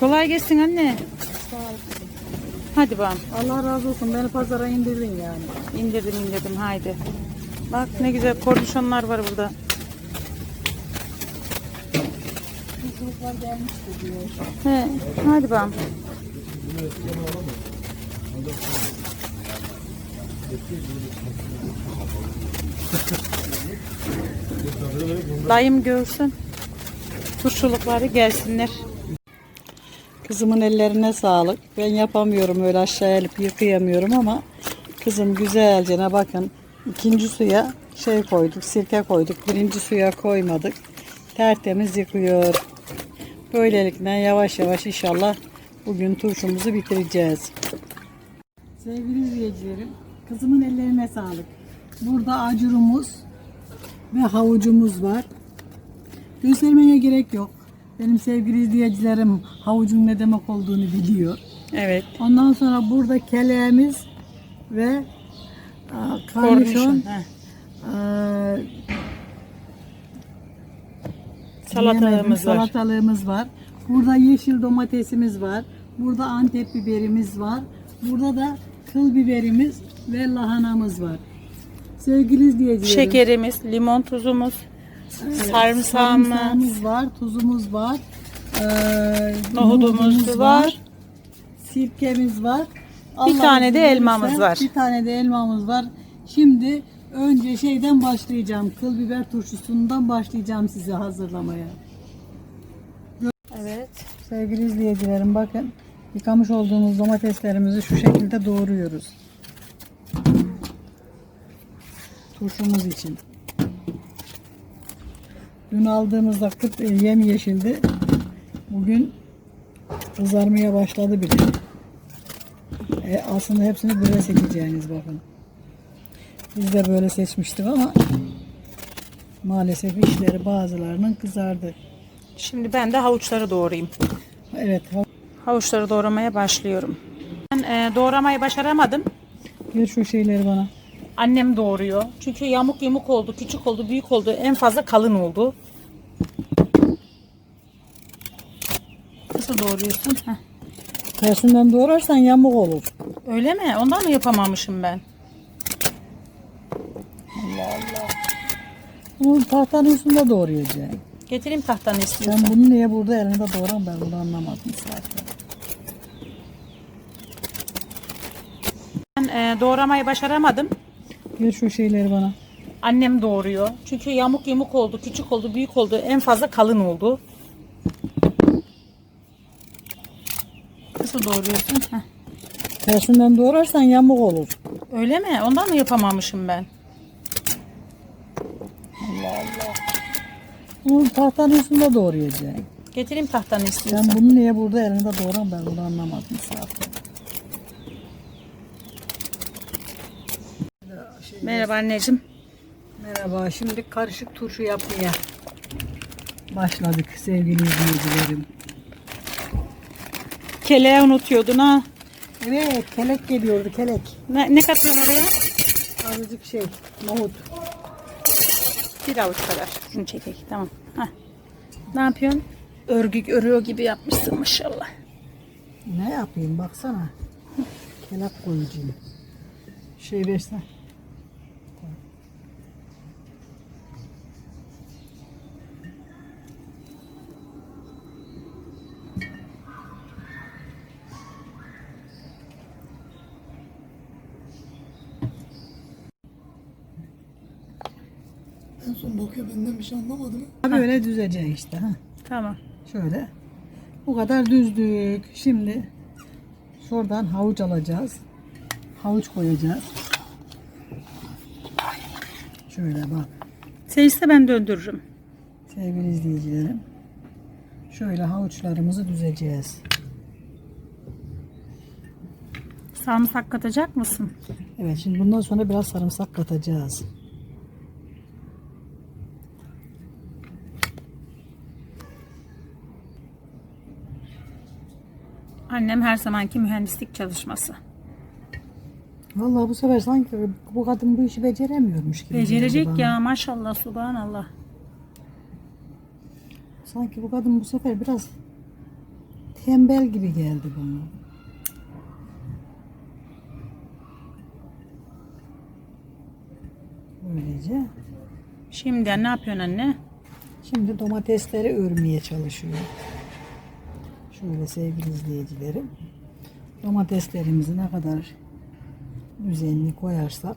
Kolay gelsin anne. Sağ ol. Hadi bakalım. Allah razı olsun. Beni pazara indirdin yani. İndirdim indirdim haydi. Bak ne güzel kornişonlar var burada. Çocuklar gelmişti diyor. He, hadi bakalım. Dayım görsün. Turşulukları gelsinler. Kızımın ellerine sağlık. Ben yapamıyorum öyle aşağıya elip yıkayamıyorum ama kızım güzelce ne bakın. ikinci suya şey koyduk, sirke koyduk. Birinci suya koymadık. Tertemiz yıkıyor. Böylelikle yavaş yavaş inşallah bugün turşumuzu bitireceğiz. Sevgili izleyicilerim, kızımın ellerine sağlık. Burada acurumuz ve havucumuz var. Göstermeye gerek yok. Benim sevgili izleyicilerim havucun ne demek olduğunu biliyor. Evet. Ondan sonra burada keleğimiz ve aa, Kornişon. karnişon, He. aa, Salatalığımız var. Salatalığımız var. Burada yeşil domatesimiz var. Burada antep biberimiz var. Burada da kıl biberimiz ve lahanamız var. Sevgili izleyicilerim. Şekerimiz, limon tuzumuz, evet, sarımsağımız, sarımsağımız var, tuzumuz var. Ee, nohudumuz var. Sirkemiz var. Bir tane de elmamız var. Bir tane de elmamız var. Şimdi önce şeyden başlayacağım. Kıl biber turşusundan başlayacağım size hazırlamaya. Evet. Sevgili izleyicilerim bakın yıkamış olduğumuz domateslerimizi şu şekilde doğruyoruz. Turşumuz için. Dün aldığımızda kıt e, yem yeşildi. Bugün kızarmaya başladı bile. E, aslında hepsini böyle seçeceğiniz bakın. Biz de böyle seçmiştik ama maalesef işleri bazılarının kızardı. Şimdi ben de havuçları doğrayayım. Evet Havuçları doğramaya başlıyorum. Ben e, doğramayı başaramadım. ver şu şeyleri bana. Annem doğuruyor. Çünkü yamuk yumuk oldu, küçük oldu, büyük oldu. En fazla kalın oldu. Nasıl doğruyorsun? Heh. Tersinden doğrarsan yamuk olur. Öyle mi? Ondan mı yapamamışım ben? Bunu tahtanın üstünde doğrayacaksın. Getireyim tahtanı istiyorsan. Sen bunu niye burada elinde doğran ben bunu anlamadım zaten. Ben e, doğramayı başaramadım. Ver şu şeyleri bana. Annem doğuruyor. Çünkü yamuk yumuk oldu, küçük oldu, büyük oldu. En fazla kalın oldu. Nasıl doğruyorsun? Heh. Tersinden doğrarsan yamuk olur. Öyle mi? Ondan mı yapamamışım ben? Bunu tahtanın üstünde doğrayacaksın. Getireyim tahtanı istiyorsan. Sen bunu niye burada elinde doğran ben bunu anlamadım zaten. Merhaba anneciğim. Merhaba şimdi karışık turşu yapmaya başladık sevgili izleyicilerim. Keleği unutuyordun ha. Evet kelek geliyordu kelek. Ne, ne katıyorsun oraya? Azıcık şey nohut. Bir avuç kadar. Şunu çekek. Tamam. Heh. Ne yapıyorsun? Örgü örüyor gibi yapmışsın maşallah. Ne yapayım baksana. Kelak koyacağım. Şey versen. En son bakıyor benden bir şey anlamadı mı? Böyle düzecek işte. Ha. Tamam. Şöyle. Bu kadar düzdük. Şimdi şuradan havuç alacağız. Havuç koyacağız. Şöyle bak Sen iste ben döndürürüm. sevgili izleyicilerim. Şöyle havuçlarımızı düzeceğiz. Sarımsak katacak mısın? Evet şimdi bundan sonra biraz sarımsak katacağız. Annem her zamanki mühendislik çalışması. Vallahi bu sefer sanki bu kadın bu işi beceremiyormuş gibi. Becerecek ya maşallah subhanallah. Sanki bu kadın bu sefer biraz tembel gibi geldi bana. Böylece. Şimdi ne yapıyorsun anne? Şimdi domatesleri örmeye çalışıyor. Şöyle sevgili izleyicilerim. Domateslerimizi ne kadar düzenli koyarsak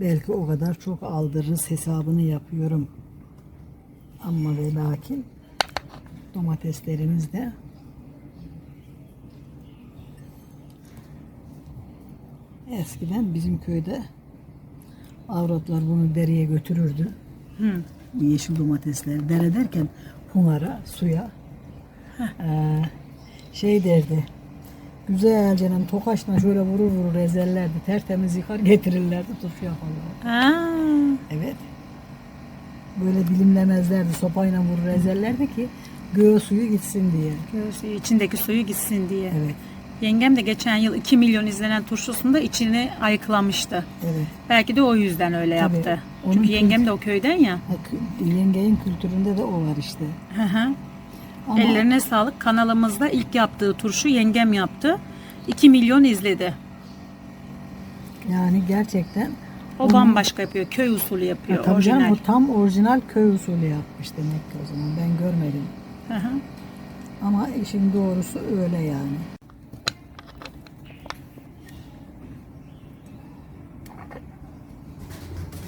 belki o kadar çok aldırırız hesabını yapıyorum. Ama ve lakin domateslerimiz de eskiden bizim köyde avratlar bunu dereye götürürdü. Hı. Yeşil domatesleri dere derken humara, suya Ee, şey derdi güzelce tokaçla şöyle vurur vurur ezerlerdi tertemiz yıkar getirirlerdi turşu yaparlardı. Aa, Evet. Böyle dilimlemezlerdi sopayla vurur ezerlerdi ki göğe suyu gitsin diye. göğsü içindeki suyu gitsin diye. Evet. Yengem de geçen yıl 2 milyon izlenen turşusunda içini ayıklamıştı. Evet. Belki de o yüzden öyle Tabii. yaptı. Çünkü yengem de o köyden ya. Yengeyin kültüründe de o var işte. Hı hı. Ama Ellerine sağlık. Kanalımızda ilk yaptığı turşu yengem yaptı. 2 milyon izledi. yani gerçekten O bambaşka yapıyor. Köy usulü yapıyor. Ha, tabii canım, o tam orijinal köy usulü yapmış demek ki o zaman. Ben görmedim. Hı hı. Ama işin doğrusu öyle yani.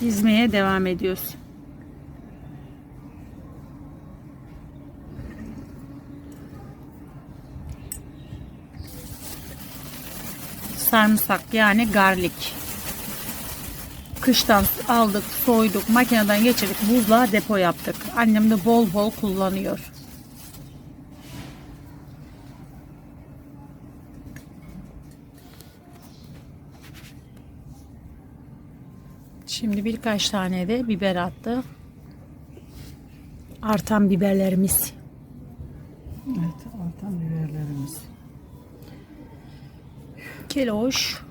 Dizmeye devam ediyoruz. Sarımsak yani garlik. Kıştan aldık, soyduk, makineden geçirdik, buzluğa depo yaptık. Annem de bol bol kullanıyor. Şimdi birkaç tane de biber attı. Artan biberlerimiz. Evet, artan biberlerimiz. Keloş.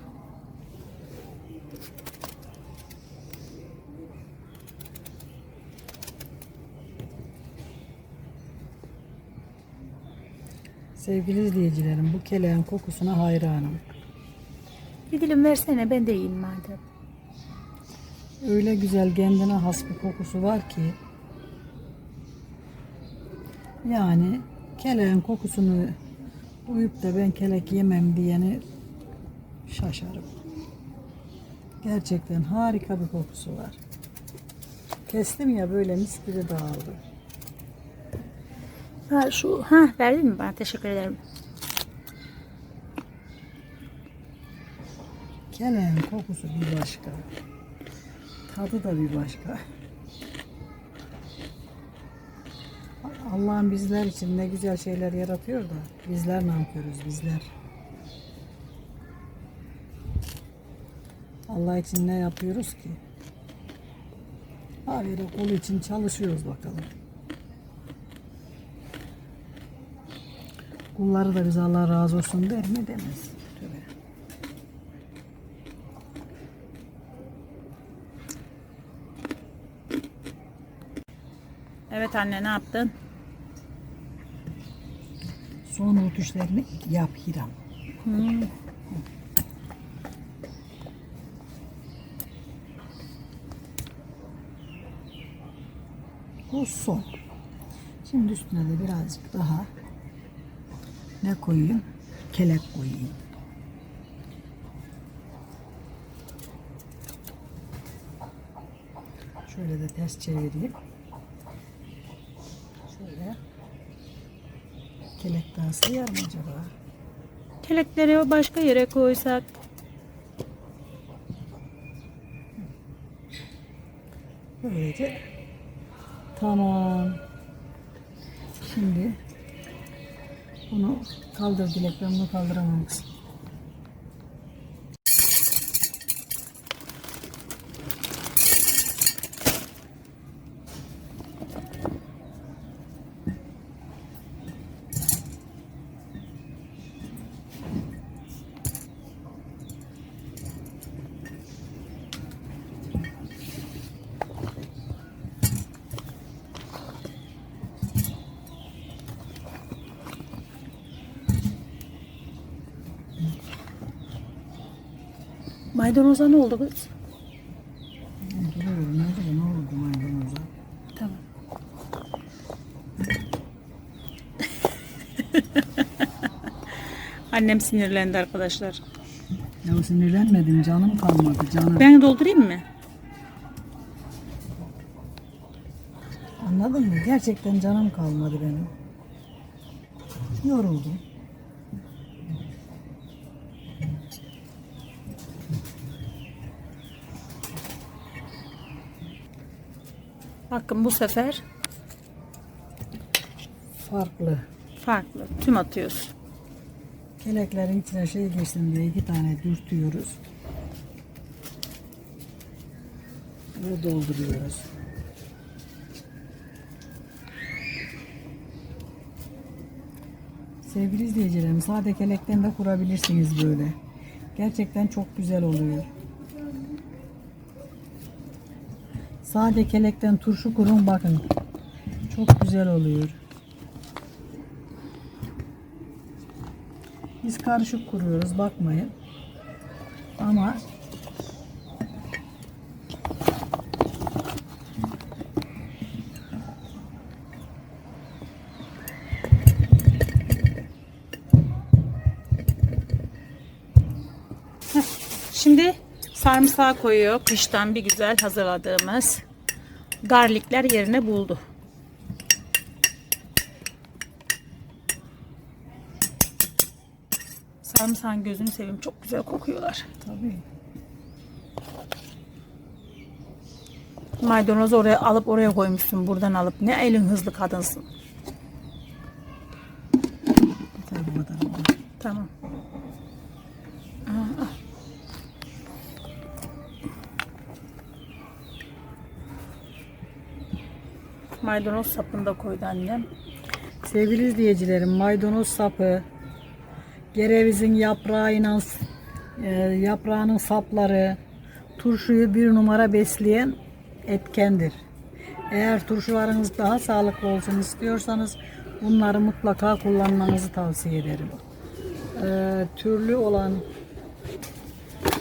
Sevgili izleyicilerim, bu keleğin kokusuna hayranım. Bir dilim versene ben de yiyeyim madem. Öyle güzel kendine has bir kokusu var ki. Yani keleğin kokusunu duyup da ben kelek yemem diyeni şaşarım. Gerçekten harika bir kokusu var. Kestim ya böyle mis gibi dağıldı. Ha şu ha verdin mi bana teşekkür ederim. Keleğin kokusu bir başka. Tadı da bir başka. Allah'ın bizler için ne güzel şeyler yaratıyor da bizler nankörüz bizler. Allah için ne yapıyoruz ki? Habire kul için çalışıyoruz bakalım. Kulları da biz Allah razı olsun der mi demez. Tövbe. Evet anne ne yaptın? Son rötuşlarını yap Hiram. Bu son. Şimdi üstüne de birazcık daha ne koyayım? Kelek koyayım. Şöyle de ters çevireyim. Şöyle. Kelek daha sıyar mı acaba? Kelekleri başka yere koysak. Böylece tamam. Şimdi bunu kaldır Dilek ben bunu kaldıramam Maydanoza ne oldu kız? Duruyor. Nerede ne oldu maydanoza? Tamam. Annem sinirlendi arkadaşlar. Ya sinirlenmedim canım kalmadı canım. Ben doldurayım mı? Anladın mı? Gerçekten canım kalmadı benim. Yoruldum. Bakın bu sefer Farklı. farklı. Tüm atıyoruz. Keleklerin içine şey geçsin diye iki tane dürtüyoruz. Ve dolduruyoruz. Sevgili izleyicilerim, sade kelekten de kurabilirsiniz böyle. Gerçekten çok güzel oluyor. Sade kelekten turşu kurun bakın. Çok güzel oluyor. Biz karışık kuruyoruz bakmayın. Ama Şimdi sarımsağı koyuyor. Kıştan bir güzel hazırladığımız garlikler yerine buldu. Sarımsağın gözünü seveyim. Çok güzel kokuyorlar. tabii Maydanozu oraya alıp oraya koymuşsun. Buradan alıp. Ne elin hızlı kadınsın. Tamam. Maydanoz sapını da koydu annem. Sevgili izleyicilerim maydanoz sapı, gerevizin yaprağıyla e, yaprağının sapları turşuyu bir numara besleyen etkendir. Eğer turşularınız daha sağlıklı olsun istiyorsanız bunları mutlaka kullanmanızı tavsiye ederim. E, türlü olan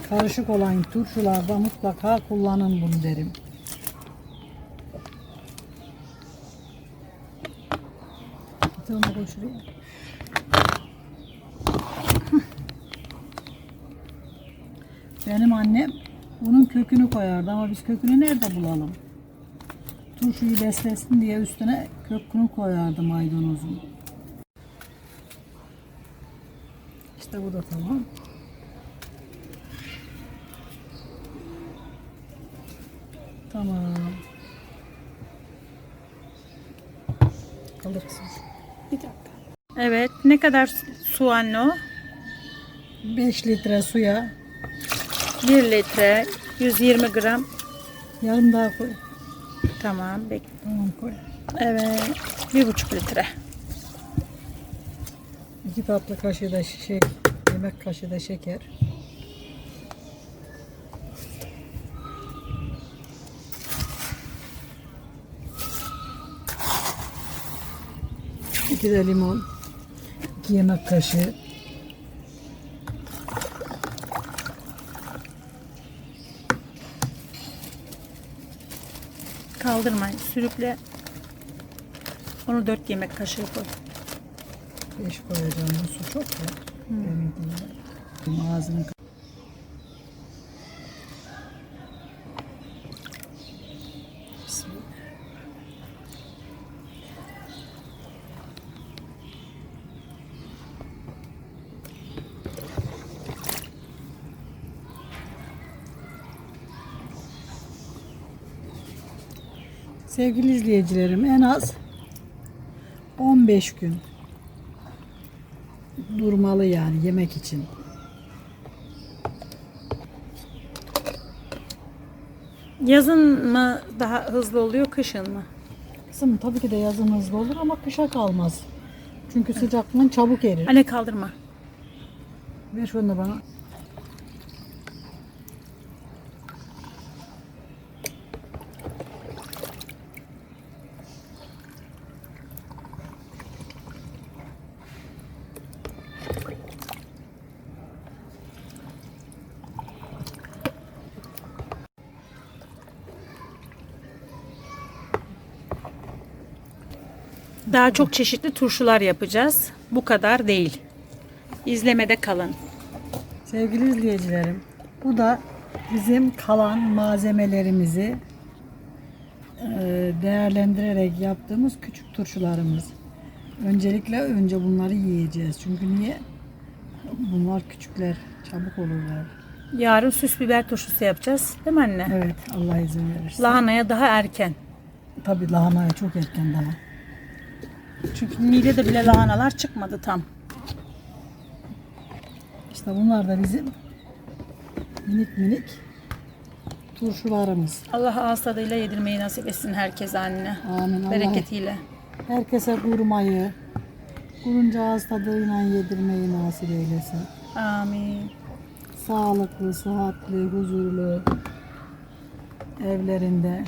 karışık olan turşularda mutlaka kullanın bunu derim. Tane koy şuraya. Benim annem bunun kökünü koyardı ama biz kökünü nerede bulalım? Turşuyu beslesin diye üstüne kökünü koyardı maydanozun. İşte bu da tamam. Tamam. Kalırsın. Evet. Ne kadar su anne o? 5 litre suya 1 litre. 120 gram. yarım daha koy. Tamam. Bekle. Tamam koy. Evet. 1,5 litre. İki tatlı kaşığı da şey, yemek kaşığı da şeker. İki de limon. İki yemek kaşığı. Kaldırmayın. Sürükle. Onu 4 yemek kaşığı koy. Beş koyacağım. Bu su çok ya. Benimkine. Ağzını Sevgili izleyicilerim en az 15 gün durmalı yani yemek için. Yazın mı daha hızlı oluyor, kışın mı? Kızım tabii ki de yazın hızlı olur ama kışa kalmaz. Çünkü sıcaklığın çabuk erir. Anne kaldırma. Ver şunu da bana. Daha çok çeşitli turşular yapacağız. Bu kadar değil. İzlemede kalın. Sevgili izleyicilerim, bu da bizim kalan malzemelerimizi e, değerlendirerek yaptığımız küçük turşularımız. Öncelikle önce bunları yiyeceğiz. Çünkü niye? Bunlar küçükler, çabuk olurlar. Yarın süs biber turşusu yapacağız. Değil mi anne? Evet, Allah izin verirse. Lahanaya daha erken. Tabii lahanaya çok erken daha. Çünkü midede bile lahanalar çıkmadı tam. İşte bunlar da bizim minik minik turşularımız. Allah ağız tadıyla yedirmeyi nasip etsin herkese anne. Amin. Allah Bereketiyle. herkese kurmayı, kurunca ağız tadıyla yedirmeyi nasip eylesin. Amin. Sağlıklı, sıhhatli, huzurlu evlerinde.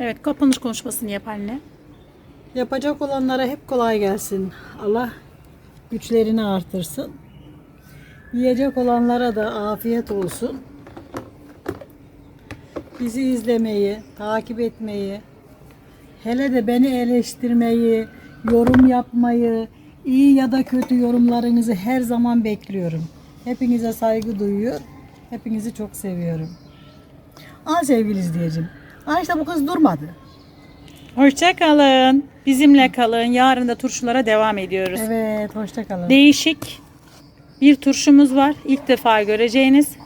Evet kapanış konuşmasını yap anne. Yapacak olanlara hep kolay gelsin. Allah güçlerini artırsın. Yiyecek olanlara da afiyet olsun. Bizi izlemeyi, takip etmeyi, hele de beni eleştirmeyi, yorum yapmayı, iyi ya da kötü yorumlarınızı her zaman bekliyorum. Hepinize saygı duyuyor. Hepinizi çok seviyorum. Aa sevgili izleyicim. Aa işte bu kız durmadı. Hoşça kalın. Bizimle kalın. Yarın da turşulara devam ediyoruz. Evet, hoşça kalın. Değişik bir turşumuz var. İlk defa göreceğiniz.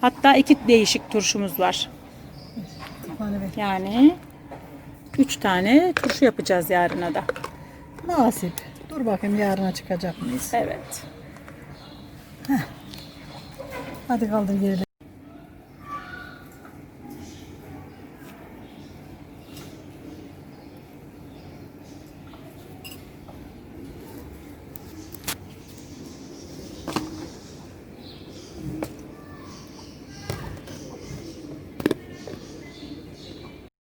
Hatta iki değişik turşumuz var. Yani üç tane turşu yapacağız yarına da. Nasip. Dur bakayım yarına çıkacak mıyız? Evet. Hadi kaldır geri.